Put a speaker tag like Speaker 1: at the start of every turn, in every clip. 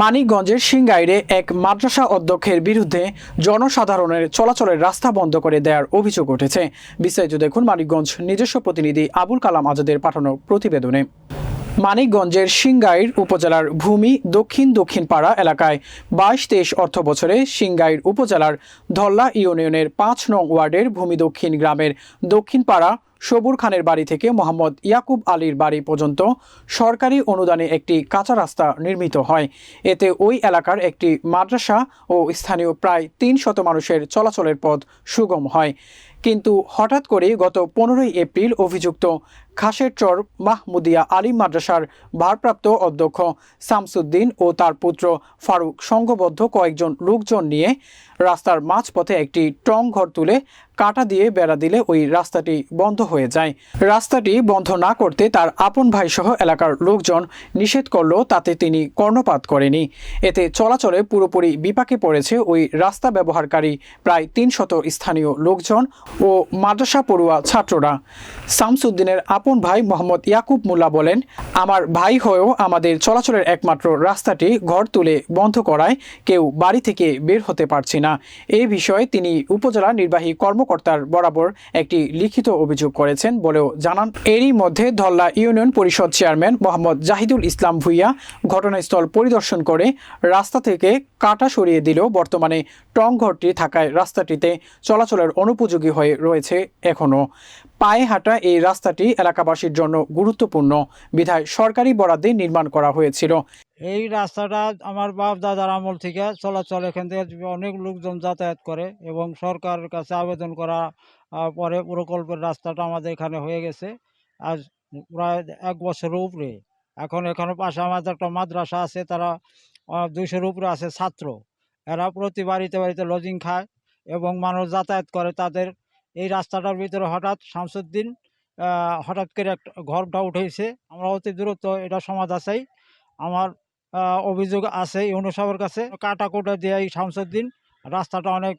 Speaker 1: মানিকগঞ্জের সিংগাইরে এক মাদ্রাসা অধ্যক্ষের বিরুদ্ধে জনসাধারণের চলাচলের রাস্তা বন্ধ করে দেওয়ার অভিযোগ উঠেছে। বিস্তারিত দেখুন মানিকগঞ্জ নিজস্ব প্রতিনিধি আবুল কালাম আজাদের পাঠানো প্রতিবেদনে। মানিকগঞ্জের সিংগাইর উপজেলার ভূমি দক্ষিণ দক্ষিণ পাড়া এলাকায় বাইশ তেইশ অর্থ বছরে সিংগাইর উপজেলার ধল্লা ইউনিয়নের পাঁচ নং ওয়ার্ডের ভূমি দক্ষিণ গ্রামের দক্ষিণ পাড়া সবুর খানের বাড়ি থেকে মোহাম্মদ ইয়াকুব আলীর বাড়ি পর্যন্ত সরকারি অনুদানে একটি কাঁচা রাস্তা নির্মিত হয়। এতে ওই এলাকার একটি মাদ্রাসা ও স্থানীয় প্রায় তিন শত মানুষের চলাচলের পথ সুগম হয়। কিন্তু হঠাৎ করে গত পনেরোই এপ্রিল অভিযুক্ত খাসের চর মাহমুদিয়া আলী মাদ্রাসার ভারপ্রাপ্ত অধ্যক্ষ শামসুদ্দিন ও তার পুত্র ফারুক সংঘবদ্ধ কয়েকজন লোকজন নিয়ে রাস্তার মাঝপথে একটি টং ঘর তুলে কাটা দিয়ে বেড়া দিলে ওই রাস্তাটি বন্ধ হয়ে যায়। রাস্তাটি বন্ধ না করতে তার আপন ভাই সহ এলাকার লোকজন নিষেধ করলেও তাতে তিনি কর্ণপাত করেনি। এতে চলাচলে পুরোপুরি বিপাকে পড়েছে ওই রাস্তা ব্যবহারকারী। প্রায় তিন শত স্থানীয় লোকজন ও মাদ্রাসা পড়ুয়া ছাত্ররা। শামসুদ্দিনের আপন ভাই মোহাম্মদ ইয়াকুব মোল্লা বলেন, আমার ভাই হয়েও আমাদের চলাচলের একমাত্র রাস্তাটি ঘর তুলে বন্ধ করায় কেউ বাড়ি থেকে বের হতে পারছি না। এই বিষয়ে তিনি উপজেলা নির্বাহী কর্মকর্তার বরাবর একটি লিখিত অভিযোগ করেছেন বলেও জানান। এরই মধ্যে ধল্লা ইউনিয়ন পরিষদ চেয়ারম্যান মোহাম্মদ জাহিদুল ইসলাম ভুইয়া ঘটনাস্থল পরিদর্শন করে রাস্তা থেকে কাটা সরিয়ে দিলেও বর্তমানে টং ঘরটি থাকায় রাস্তাটিতে চলাচলের অনুপযোগী হয়ে রয়েছে এখনও পায়ে হাঁটা এই রাস্তাটি এলাকাবাসীর জন্য গুরুত্বপূর্ণ। বিধায় সরকারি বরাদ্দে নির্মাণ করা হয়েছিল।
Speaker 2: এই রাস্তাটা আমার বাপ দাদার আমল থেকে চলাচল এখান থেকে অনেক লোকজন যাতায়াত করে এবং সরকারের কাছে আবেদন করা পরে প্রকল্পের রাস্তাটা আমাদের এখানে হয়ে গেছে। আজ প্রায় এক বছরের উপরে। এখন এখানে পাশে আমাদের একটা মাদ্রাসা আছে, তারা দুইশোর উপরে আছে ছাত্র। এরা প্রতি বাড়িতে বাড়িতে লজিং খায় এবং মানুষ যাতায়াত করে তাদের এই রাস্তাটার ভিতরে হঠাৎ শামসুদ্দিন হঠাৎ করে একটা ঘরটা উঠেছে। আমরা অতি দ্রুত এটা সমাধা চাই আমার অভিযোগ আছে ইউনু সাহেবের কাছে। কাটা কোটা দিয়ে শামসুদ্দিন। রাস্তাটা অনেক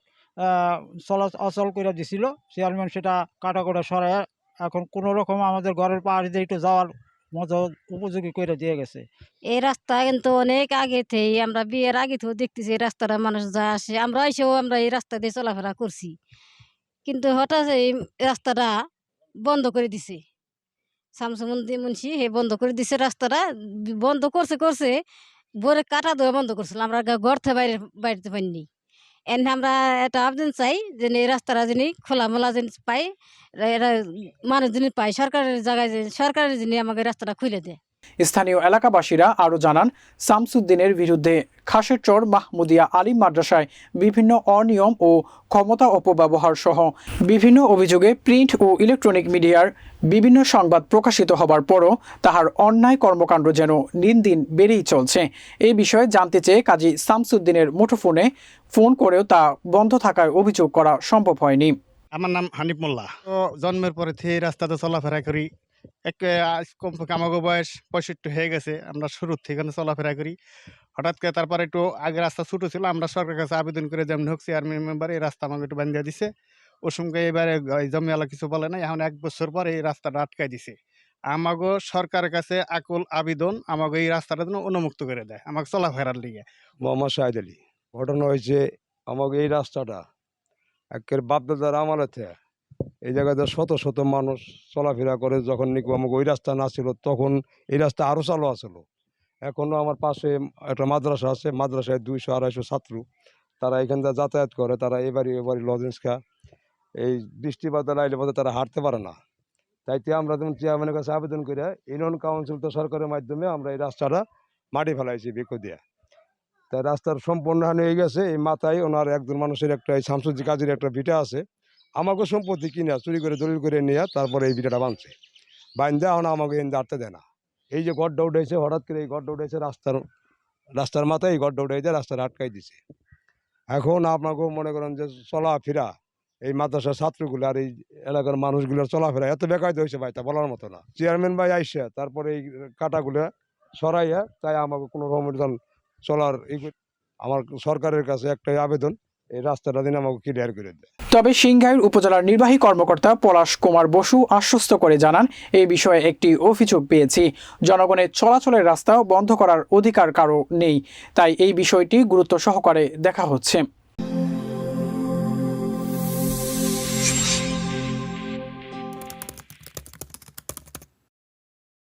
Speaker 2: চলা, অচল করে দিছিল। চেয়ারম্যান সেটা কাটা কোটা সরাই এখন কোনো রকম আমাদের ঘরের পাহাড়ি দিয়ে একটু যাওয়ার মতো উপযোগী করে দিয়ে গেছে।
Speaker 3: এই রাস্তা কিন্তু অনেক আগে থেকে আমরা বিয়ের আগে থেকেও দেখতেছি এই রাস্তাটা মানুষ যা আসে। আমরা এসেও আমরা এই রাস্তা দিয়ে চলাফেরা করছি। কিন্তু হঠাৎ এই রাস্তাটা বন্ধ করে দিছে। শামসুমন্দি মুন্সি, হে বন্ধ করে দিছে রাস্তাটা। বন্ধ করছে করছে বরে কাটা দেওয়া বন্ধ করছিল। আমরা গা- ঘর থেকে বাইরে বাইরতে পারিনি এন আমরা এটা আবেদন চাই যে এই রাস্তাটা যিনি খোলামেলা জিনিস পাই এরা মানুষ যিনি পায়, সরকারের জায়গায় সরকারের যিনি আমাকে রাস্তাটা খুলে দেয়।
Speaker 1: স্থানীয় এলাকাবাসীরা আরও জানান শামসুদ্দিনের বিরুদ্ধে খাসের চর মাহমুদিয়া আলিম মাদ্রাসায় বিভিন্ন অনিয়ম ও ক্ষমতা অপব্যবহার সহ বিভিন্ন অভিযোগে প্রিন্ট ও ইলেকট্রনিক মিডিয়ার বিভিন্ন সংবাদ প্রকাশিত হবার পরও তাহার অন্যায় কর্মকাণ্ড যেন দিন দিন বেড়েই চলছে। এই বিষয়ে জানতে চেয়ে কাজী শামসুদ্দিনের মুঠোফোনে ফোন করেও তা বন্ধ থাকায় অভিযোগ করা সম্ভব হয়নি।
Speaker 4: আমার নাম হানিফ মোল্লা। তো জন্মের পরে থেকে রাস্তাতে চলাফেরা করি। কমপক্ষে আমাকে বয়স পঁয়ষট্টি হয়ে গেছে, আমরা শুরুর থেকে চলাফেরা করি। হঠাৎ করে তারপরে একটু আগে রাস্তা ছোটো ছিল, আমরা সরকারের কাছে আবেদন করে যেমন হোক চেয়ারম্যান মেম্বার এই রাস্তা আমাকে একটু বান্ধিয়ে দিছে। ওর সঙ্গে এবারে জমিওয়ালা কিছু বলে না এখন এক বছর পর এই রাস্তাটা আটকাই দিছে। আমাগো সরকারের কাছে আকুল আবেদন আমাকে এই রাস্তাটা যেন উন্মুক্ত করে দেয়, আমাকে চলাফেরার লিগে।
Speaker 5: মোহাম্মদ শাহিদ আলী, ঘটনা হয়েছে আমাকে এই রাস্তাটা একের বাপদাদার আমালতে এই জায়গাতে শত শত মানুষ চলাফেরা করে যখন নাকি আমাকে ওই রাস্তা না ছিল, তখন এই রাস্তা আরও চালু আসলো এখনও আমার পাশে একটা মাদ্রাসা আছে, মাদ্রাসায় দুইশো আড়াইশো ছাত্র। তারা এখান থেকে যাতায়াত করে, তারা এবারই এবারই লজেন্স খা। এই বৃষ্টিপাত আইলে বোধহয় তারা হাঁটতে পারে না। তাইতে আমরা যেমন চেয়ারম্যানের কাছে আবেদন করে ইউনিয়ন কাউন্সিল তো সরকারের মাধ্যমে আমরা এই রাস্তাটা মাটি ফেলাইছি বিকো দিয়ে। তাই রাস্তার সম্পূর্ণ হানি হয়ে গেছে, এই মাথায় ওনার একজন মানুষের একটা, এই শামসুদ্দি কাজের একটা ভিটা আছে। আমাকে সম্পত্তি কিনা, চুরি করে, দলিল করে নিয়ে তারপরে এই ভিটাটা বাঁধছে বাঁধতে এখন আমাকে এনে আটতে দেয় না। এই যে গড্ডা উঠেছে, হঠাৎ করে এই গড্ডা উঠেছে, রাস্তার রাস্তার মাথায় এই গড্ডা উঠেছে রাস্তাটা আটকাই দিছে। এখন আপনাকেও মনে করেন যে চলাফেরা, এই মাদ্রাসার ছাত্রগুলো আর এই এলাকার মানুষগুলোর চলাফেরা এত বেকায়িত হয়েছে ভাই, তা বলার মতো না। চেয়ারম্যান ভাই আইসা, তারপরে এই কাটাগুলো সরাইয়া, তাই আমাকে কোনো রকমের যেন চলার আমার সরকারের কাছে একটাই আবেদন দিন করে
Speaker 1: তবে সিংগাইর উপজেলার নির্বাহী কর্মকর্তা পলাশ কুমার বসু আশ্বস্ত করে জানান, এই বিষয়ে একটি অভিযোগ পেয়েছি। জনগণের চলাচলের রাস্তা বন্ধ করার অধিকার কারও নেই, তাই এই বিষয়টি গুরুত্ব সহকারে দেখা হচ্ছে।